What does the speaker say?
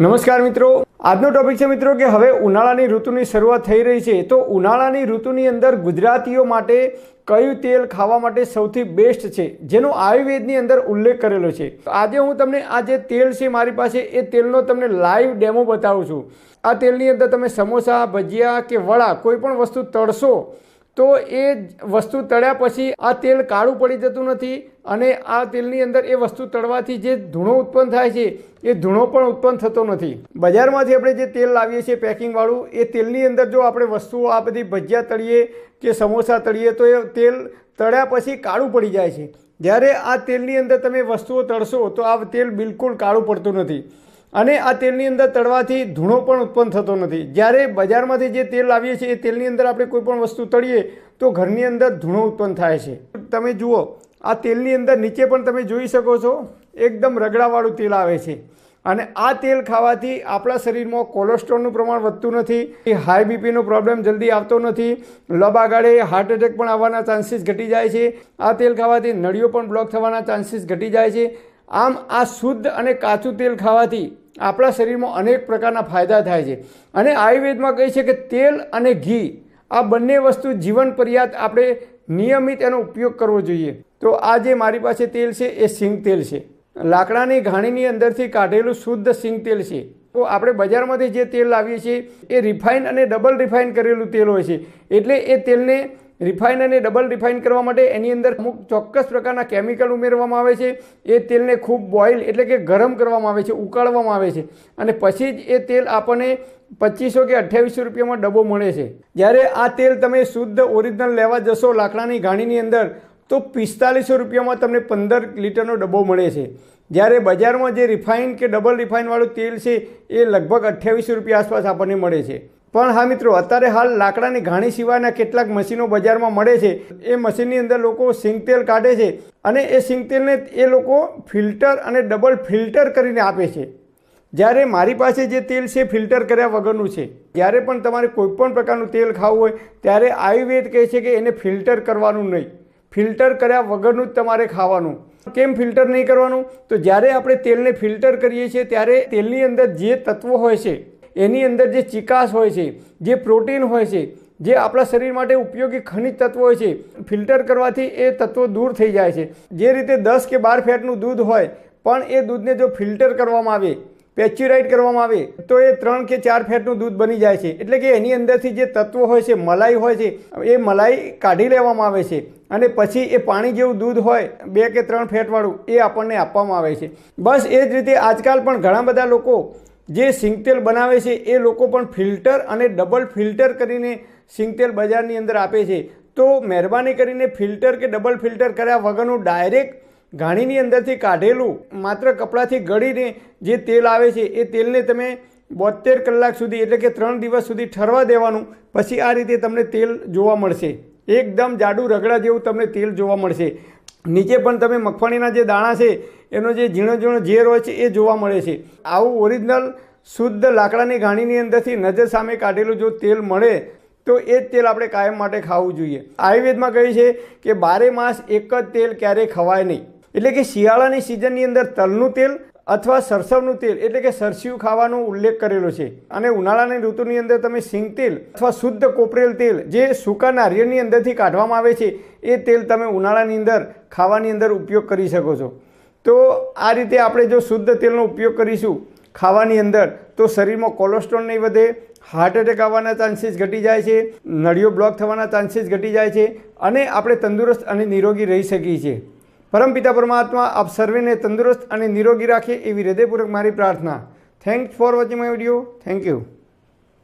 નમસ્કાર મિત્રો. આજનો ટોપિક છે મિત્રો કે હવે ઉનાળાની ઋતુની શરૂઆત થઈ રહી છે. તો ઉનાળાની ઋતુની અંદર ગુજરાતીઓ માટે કયું તેલ ખાવા માટે સૌથી બેસ્ટ છે? જેનો આયુર્વેદની અંદર ઉલ્લેખ કરેલો છે. આજે હું તમને આ જે તેલ છે મારી પાસે, એ તેલનો તમને લાઈવ ડેમો બતાવું છું. આ તેલની અંદર તમે સમોસા, ભજીયા કે વડા કોઈ પણ વસ્તુ તળશો તો એ વસ્તુ તળ્યા પછી આ તેલ કાળું પડી જતું નથી અને આ તેલની અંદર એ વસ્તુ તળવાથી જે ધૂણો ઉત્પન્ન થાય છે, એ ધૂણો પણ ઉત્પન્ન થતો નથી. બજારમાંથી આપણે જે તેલ લાવીએ છીએ પેકિંગવાળું એ તેલની અંદર જો આપણે વસ્તુઓ આ બધી ભજીયા તળીએ કે સમોસા તળીએ, તો એ તેલ તળ્યા પછી કાળું પડી જાય છે. જ્યારે આ તેલની અંદર તમે વસ્તુઓ તળશો, તો આ તેલ બિલકુલ કાળું પડતું નથી. અને આ તેલની અંદર તળવાથી ધૂણો પણ ઉત્પન્ન થતો નથી. જ્યારે બજારમાંથી જે તેલ લાવીએ છીએ, એ તેલની અંદર આપણે કોઈ પણ વસ્તુ તળીએ, તો ઘરની અંદર ધૂણો ઉત્પન્ન થાય છે. તમે જુઓ, આ તેલની અંદર નીચે પણ તમે જોઈ શકો છો, એકદમ રગડાવાળું તેલ આવે છે. અને આ તેલ ખાવાથી આપણા શરીરમાં કોલેસ્ટ્રોલનું પ્રમાણ વધતું નથી, હાઈ બીપીનો પ્રોબ્લેમ જલ્દી આવતો નથી લબાગાળે ગાળે હાર્ટ એટેક પણ આવવાના ચાન્સીસ ઘટી જાય છે. આ તેલ ખાવાથી નળીઓ પણ બ્લોક થવાના ચાન્સીસ ઘટી જાય છે. આમ આ શુદ્ધ અને કાચું તેલ ખાવાથી આપણા શરીરમાં અનેક પ્રકારના ફાયદા થાય છે. અને આયુર્વેદમાં કહે છે કે તેલ અને ઘી આ બંને વસ્તુ જીવન પર્યાત આપણે નિયમિત એનો ઉપયોગ કરવો જોઈએ. તો આ જે મારી પાસે તેલ છે એ સિંગ તેલ છે. લાકડાની ઘાણીની અંદરથી કાઢેલું શુદ્ધ સિંગ તેલ છે. તો આપણે બજારમાંથી જે તેલ લાવીએ છીએ એ રિફાઇન અને ડબલ રિફાઇન કરેલું તેલ હોય છે. એટલે એ તેલને રિફાઇન અને ડબલ રિફાઇન કરવા માટે એની અંદર અમુક ચોક્કસ પ્રકારના કેમિકલ ઉમેરવામાં આવે છે. એ તેલને ખૂબ બોઇલ એટલે કે ગરમ કરવામાં આવે છે, ઉકાળવામાં આવે છે. અને પછી જ એ તેલ આપણને પચીસો કે અઠ્યાવીસો રૂપિયામાં ડબ્બો મળે છે. જ્યારે આ તેલ તમે શુદ્ધ ઓરિજિનલ લેવા જશો લાકડાની ઘાણીની અંદર, તો પિસ્તાલીસો રૂપિયામાં તમને પંદર લીટરનો ડબ્બો મળે છે. જ્યારે બજારમાં જે રિફાઇન કે ડબલ રિફાઇનવાળું તેલ છે, એ લગભગ અઠ્યાવીસો રૂપિયા આસપાસ આપણને મળે છે. પણ હા મિત્રો, અત્યારે હાલ લાકડાની ઘાણી સિવાયના કેટલાક મશીનો બજારમાં મળે છે. એ મશીનની અંદર લોકો સિંગતેલ કાઢે છે અને એ સિંગતેલને એ લોકો ફિલ્ટર અને ડબલ ફિલ્ટર કરીને આપે છે. જ્યારે મારી પાસે જે તેલ છે ફિલ્ટર કર્યા વગરનું છે. જ્યારે પણ તમારે કોઈ પણ પ્રકારનું તેલ ખાવું હોય, ત્યારે આયુર્વેદ કહે છે કે એને ફિલ્ટર કરવાનું નહીં. ફિલ્ટર કર્યા વગરનું જ તમારે ખાવાનું. કેમ ફિલ્ટર નહીં કરવાનું? તો જ્યારે આપણે તેલને ફિલ્ટર કરીએ છીએ, ત્યારે તેલની અંદર જે તત્વો હોય છે એની અંદર જે ચિકાસ હોય છે, જે પ્રોટીન હોય છે, જે આપણા શરીર માટે ઉપયોગી ખનિજ તત્વો હોય છે, ફિલ્ટર કરવાથી એ તત્વો દૂર થઈ જાય છે. જે રીતે દસ કે બાર ફેટનું દૂધ હોય, પણ એ દૂધને જો ફિલ્ટર કરવામાં આવે પેચ્યુરાઇટ કરવામાં આવે, તો એ ત્રણ કે ચાર ફેટનું દૂધ બની જાય છે. એટલે કે એની અંદરથી જે તત્વો હોય છે, મલાઈ હોય છે, એ મલાઈ કાઢી લેવામાં આવે છે અને પછી એ પાણી જેવું દૂધ હોય, બે કે ત્રણ ફેટવાળું, એ આપણને આપવામાં આવે છે. બસ એ જ રીતે આજકાલ પણ ઘણા બધા લોકો જે સિંગતેલ બનાવે છે, એ લોકો પણ ફિલ્ટર અને ડબલ ફિલ્ટર કરીને સિંગતેલ બજારની અંદર આપે છે. તો મહેરબાની કરીને ફિલ્ટર કે ડબલ ફિલ્ટર કર્યા વગરનું ડાયરેક્ટ ઘાણીની અંદરથી કાઢેલું માત્ર કપડાથી ગળીને જે તેલ આવે છે, એ તેલને તમે બોતેર કલાક સુધી એટલે કે ત્રણ દિવસ સુધી ઠરવા દેવાનું, પછી આ રીતે તમને તેલ જોવા મળશે. એકદમ જાડું રગડા જેવું તમને તેલ જોવા મળશે. નીચે પણ તમે મગફળીના જે દાણા છે એનો જે ઝીણો ઝીણો ઝેર હોય છે એ જોવા મળે છે. આવું ઓરિજિનલ શુદ્ધ લાકડાની ઘાણીની અંદરથી નજર સામે કાઢેલું જો તેલ મળે, તો એ જ તેલ આપણે કાયમ માટે ખાવું જોઈએ. આયુર્વેદમાં કહે છે કે બારે માસ એક જ તેલ ક્યારેય ખવાય નહીં. એટલે કે શિયાળાની સિઝનની અંદર તલનું તેલ અથવા સરસવનું તેલ, એટલે કે સરસિયું ખાવાનો ઉલ્લેખ કરેલો છે. અને ઉનાળાની ઋતુની અંદર તમે સિંગ તેલ અથવા શુદ્ધ કોપરેલ તેલ જે સૂકા નારિયેળની અંદરથી કાઢવામાં આવે છે, એ તેલ તમે ઉનાળાની અંદર ખાવાની અંદર ઉપયોગ કરી શકો છો. તો આ રીતે આપણે જો શુદ્ધ તેલનો ઉપયોગ કરીશું ખાવાની અંદર, તો શરીરમાં કોલેસ્ટ્રોલ નહીં વધે હાર્ટ એટેક આવવાના ચાન્સીસ ઘટી જાય છે, નળીઓ બ્લોક થવાના ચાન્સીસ ઘટી જાય છે, અને આપણે તંદુરસ્ત અને નિરોગી રહી શકીએ છીએ. પરમપિતા પરમાત્મા, આપ સર્વેને તંદુરસ્ત અને નિરોગી રાખે એવી હૃદયપૂર્વક મારી પ્રાર્થના. Thanks for watching my video thank you